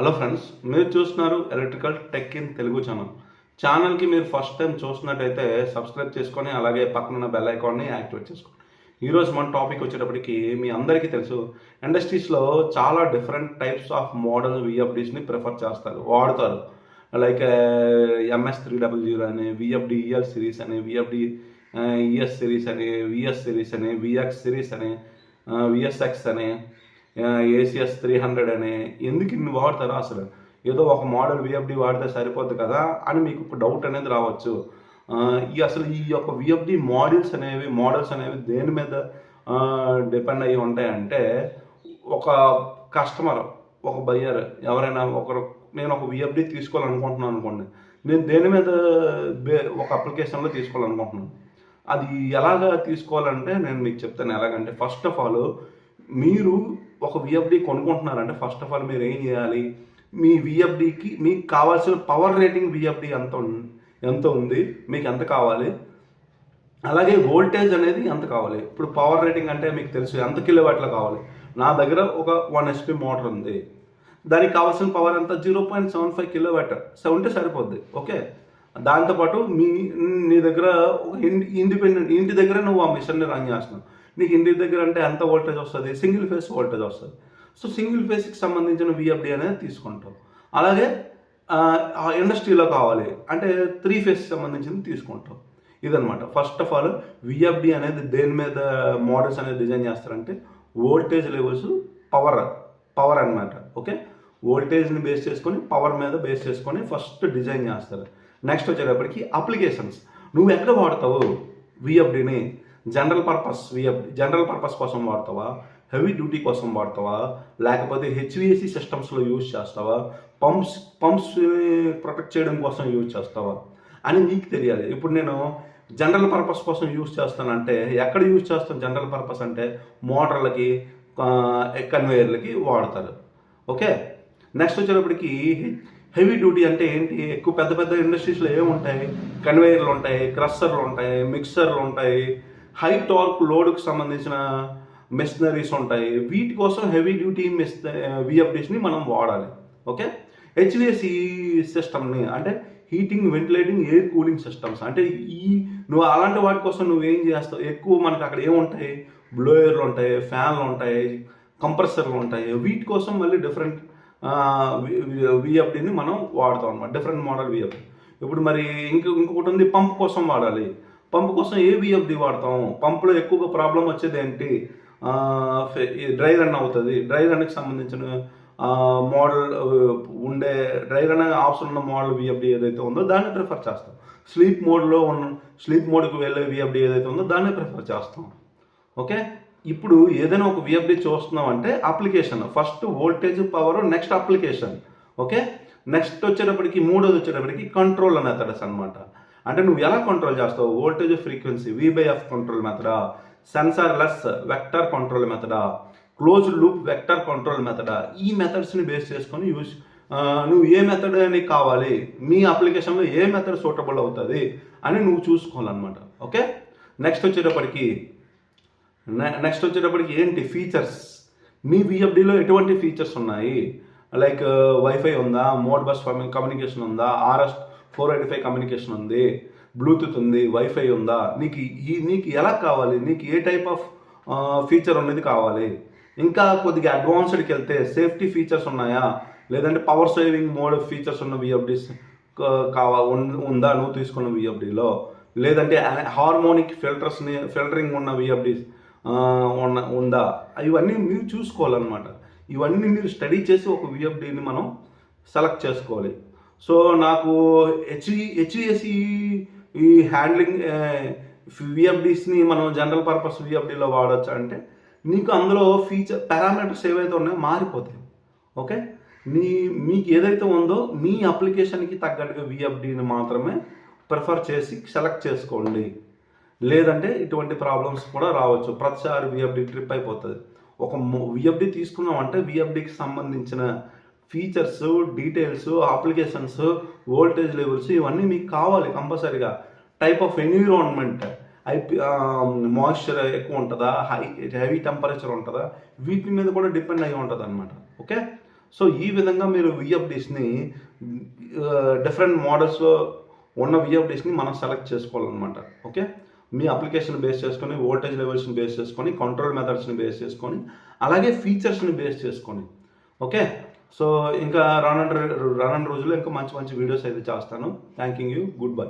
Hello friends మీరు చూస్తున్నారు electrical tech in Telugu channel. ఛానల్కి మీరు ఫస్ట్ టైం చూస్తున్నట్టయితే సబ్స్క్రైబ్ చేసుకొని అలాగే పక్కనున్న బెల్ ఐకాన్ని యాక్టివేట్ చేసుకోండి. ఈరోజు మన టాపిక్ వచ్చేటప్పటికి మీ అందరికీ తెలుసు ఇండస్ట్రీస్లో చాలా డిఫరెంట్ టైప్స్ ఆఫ్ మోడల్ విఎఫ్డీస్ని ప్రిఫర్ చేస్తారు వాడతారు. Like MS three double zero అని విఎఫ్డి ఈఎల్ సిరీస్ అని విఎఫ్డి ఈఎస్ సిరీస్ అని విఎస్ సిరీస్ అని విఎక్స్ సిరీస్ అని విఎస్ఎక్స్ అని ఏసీఎస్ త్రీ హండ్రెడ్ అని ఎందుకు ఇన్ని వాడతారు అసలు? ఏదో ఒక మోడల్ విఎఫ్డి వాడితే సరిపోద్ది కదా అని మీకు ఒక డౌట్ అనేది రావచ్చు. ఈ అసలు ఈ యొక్క విఎఫ్డి మోడల్స్ అనేవి మోడల్స్ అనేవి దేని మీద డిపెండ్ అయ్యి ఉంటాయంటే ఒక కస్టమర్ ఒక బయ్యర్ ఎవరైనా ఒకరు నేను ఒక విఎఫ్డి తీసుకోవాలనుకుంటున్నాను అనుకోండి. నేను దేని మీద బే ఒక అప్లికేషన్లో తీసుకోవాలనుకుంటున్నాను? అది ఎలాగ తీసుకోవాలంటే నేను మీకు చెప్తాను ఎలాగంటే ఫస్ట్ ఆఫ్ ఆల్ మీరు ఒక విఎఫ్డి కొనుక్కుంటున్నారంటే ఫస్ట్ ఆఫ్ ఆల్ మీరు ఏం చేయాలి? మీ విఎఫ్డికి మీకు కావాల్సిన పవర్ రేటింగ్ విఎఫ్డి ఎంత ఎంత ఉంది? మీకు ఎంత కావాలి? అలాగే వోల్టేజ్ అనేది ఎంత కావాలి? ఇప్పుడు పవర్ రేటింగ్ అంటే మీకు తెలుసు ఎంత కిలో వాట్లో కావాలి. నా దగ్గర ఒక వన్ హెచ్పి మోటార్ ఉంది. దానికి కావాల్సిన పవర్ ఎంత? Zero point seven five kilo watt ఉంటే సరిపోద్ది. ఓకే? దాంతోపాటు మీ నీ దగ్గర ఒక ఇండి ఇండిపెండెంట్ ఇంటి దగ్గర నువ్వు ఆ మిషన్ని రన్ చేస్తున్నావు. నీకు ఇంటి దగ్గర అంటే ఎంత వోల్టేజ్ వస్తుంది? సింగిల్ ఫేస్ వోల్టేజ్ వస్తుంది. సో సింగిల్ ఫేస్కి సంబంధించిన విఎఫ్డి అనేది తీసుకుంటాం. అలాగే ఇండస్ట్రీలో కావాలి అంటే త్రీ ఫేస్ సంబంధించింది తీసుకుంటాం. ఇదనమాట ఫస్ట్ ఆఫ్ ఆల్ విఎఫ్డి అనేది దేని మీద మోడల్స్ అనేది డిజైన్ చేస్తారంటే వోల్టేజ్ లెవెల్స్ పవర్ పవర్ అన్నమాట. ఓకే వోల్టేజ్ని బేస్ చేసుకొని పవర్ మీద బేస్ చేసుకొని ఫస్ట్ డిజైన్ చేస్తారు. నెక్స్ట్ వచ్చేటప్పటికి అప్లికేషన్స్ నువ్వు ఎక్కడ వాడతావు విఎఫ్డిని general purpose VF general purpose కోసం వాడతావా? హెవీ డ్యూటీ కోసం వాడతావా? లేకపోతే హెచ్విఎసి సిస్టమ్స్లో యూజ్ చేస్తావా? పంప్స్ పంప్స్ ప్రొటెక్ట్ చేయడం కోసం యూజ్ చేస్తావా? అని నీకు తెలియాలి. ఇప్పుడు నేను జనరల్ పర్పస్ కోసం యూజ్ చేస్తానంటే ఎక్కడ యూజ్ చేస్తాను జనరల్ పర్పస్ అంటే? మోటార్లకి కన్వేయర్లకి వాడతారు. ఓకే? నెక్స్ట్ వచ్చేటప్పటికి హెవీ డ్యూటీ అంటే ఏంటి? ఎక్కువ పెద్ద పెద్ద ఇండస్ట్రీస్లో ఏముంటాయి? కన్వేయర్లు ఉంటాయి క్రషర్లు ఉంటాయి మిక్సర్లు ఉంటాయి. హై టార్క్ లోడ్కి సంబంధించిన మెషినరీస్ ఉంటాయి. వీటి కోసం హెవీ డ్యూటీ మెస్ విఎఫ్డీస్ని మనం వాడాలి. ఓకే? హెచ్విఎస్సి సిస్టమ్ని అంటే heating ventilating air cooling systems. అంటే ఈ నువ్వు అలాంటి వాటి కోసం నువ్వు ఏం చేస్తావు? ఎక్కువ మనకు అక్కడ ఏముంటాయి? బ్లోయర్లు ఉంటాయి ఫ్యాన్లు ఉంటాయి కంప్రెసర్లు ఉంటాయి. వీటి కోసం మళ్ళీ డిఫరెంట్ విఎఫ్డిని మనం వాడతాం అనమాట డిఫరెంట్ మోడల్ విఎఫ్డి. ఇప్పుడు మరి ఇంక ఇంకొకటి ఉంది పంప్ కోసం వాడాలి. పంప్ కోసం ఏ విఎఫ్డి వాడతాం. పంపులో ఎక్కువగా ప్రాబ్లం వచ్చేది ఏంటి? డ్రై రన్ అవుతుంది. డ్రై రన్కి సంబంధించిన మోడల్ ఉండే డ్రై రన్ ఆప్షన్ ఉన్న మోడల్ విఎఫ్డి ఏదైతే ఉందో దాన్ని ప్రిఫర్ చేస్తాం. స్లీప్ మోడ్లో ఉన్న స్లీప్ మోడ్కి వెళ్ళే విఎఫ్డి ఏదైతే ఉందో దాన్ని ప్రిఫర్ చేస్తాం. ఓకే? ఇప్పుడు ఏదైనా ఒక విఎఫ్డి చూస్తున్నాం అంటే application. First voltage power next application. Okay? Next వచ్చేటప్పటికి మూడోది వచ్చేటప్పటికి కంట్రోల్ మెథడ్స్ అనమాట అంటే నువ్వు ఎలా కంట్రోల్ చేస్తావు? వోల్టేజ్ ఫ్రీక్వెన్సీ వి కంట్రోల్ మెథడా సెన్సార్ లెస్ వెక్టర్ కంట్రోల్ మెథడా క్లోజ్ లూప్ వెక్టర్ కంట్రోల్ మెథడా ఈ మెథడ్స్ని బేస్ చేసుకొని యూజ్ నువ్వు ఏ మెథడ్ నీకు కావాలి. మీ అప్లికేషన్లో ఏ మెథడ్ సూటబుల్ అవుతుంది అని నువ్వు చూసుకోవాలన్నమాట. ఓకే నెక్స్ట్ వచ్చేటప్పటికి నెక్స్ట్ వచ్చేటప్పటికి ఏంటి? ఫీచర్స్ మీ విఎఫ్డిలో ఎటువంటి ఫీచర్స్ ఉన్నాయి? లైక్ వైఫై uh, ఉందా? మోడ్ బస్ కమ్యూనికేషన్ ఉందా? RS four eighty five communication ఉంది బ్లూటూత్ ఉంది వైఫై ఉందా నీకు ఈ నీకు ఎలా కావాలి నీకు ఏ టైప్ ఆఫ్ ఫీచర్ అనేది కావాలి. ఇంకా కొద్దిగా అడ్వాన్స్డ్కి వెళ్తే సేఫ్టీ ఫీచర్స్ ఉన్నాయా? లేదంటే పవర్ సేవింగ్ మోడ్ ఫీచర్స్ ఉన్న విఎఫ్డీస్ కావా ఉందా నువ్వు తీసుకున్న విఎఫ్డీలో లేదంటే హార్మోనిక్ ఫిల్టర్స్ని ఫిల్టరింగ్ ఉన్న విఎఫ్డీస్ ఉన్న ఉందా? ఇవన్నీ మీరు చూసుకోవాలన్నమాట. ఇవన్నీ మీరు స్టడీ చేసి ఒక విఎఫ్డీని మనం సెలెక్ట్ చేసుకోవాలి. సో నాకు హెచ్ఈ హెచ్ఈఎస్ఈ ఈ హ్యాండ్లింగ్ విఎఫ్డీస్ని మనం జనరల్ పర్పస్ విఎఫ్డీలో వాడచ్చు అంటే నీకు అందులో ఫీచర్ పారామీటర్స్ ఏవైతే ఉన్నాయో మారిపోతాయి. ఓకే? నీ మీకు ఏదైతే ఉందో మీ అప్లికేషన్కి తగ్గట్టుగా విఎఫ్డిని మాత్రమే ప్రిఫర్ చేసి సెలెక్ట్ చేసుకోండి. లేదంటే ఇటువంటి ప్రాబ్లమ్స్ కూడా రావచ్చు. ప్రతిసారి విఎఫ్డి ట్రిప్ అయిపోతుంది. ఒక విఎఫ్డి తీసుకున్నామంటే విఎఫ్డికి సంబంధించిన features details applications voltage levels ఇవన్నీ మీకు కావాలి కంపల్సరీగా. Type of environment IP moisture ఎక్కువ ఉంటుందా? హై హెవీ టెంపరేచర్ ఉంటుందా? వీటి మీద కూడా డిపెండ్ అయి ఉంటుంది అనమాట ఓకే సో ఈ విధంగా మీరు విఎఫ్డిస్ని డిఫరెంట్ మోడల్స్లో ఉన్న విఎఫ్డిస్ని మనం సెలెక్ట్ చేసుకోవాలన్నమాట. ఓకే మీ అప్లికేషన్ బేస్ చేసుకొని వోల్టేజ్ లెవెల్స్ని బేస్ చేసుకొని కంట్రోల్ మెథడ్స్ని బేస్ చేసుకొని అలాగే ఫీచర్స్ని బేస్ చేసుకొని. ఓకే సో ఇంకా రానున్న రానున్న రోజుల్లో ఇంకా మంచి మంచి వీడియోస్ అయితే చేస్తాను. Thank you good bye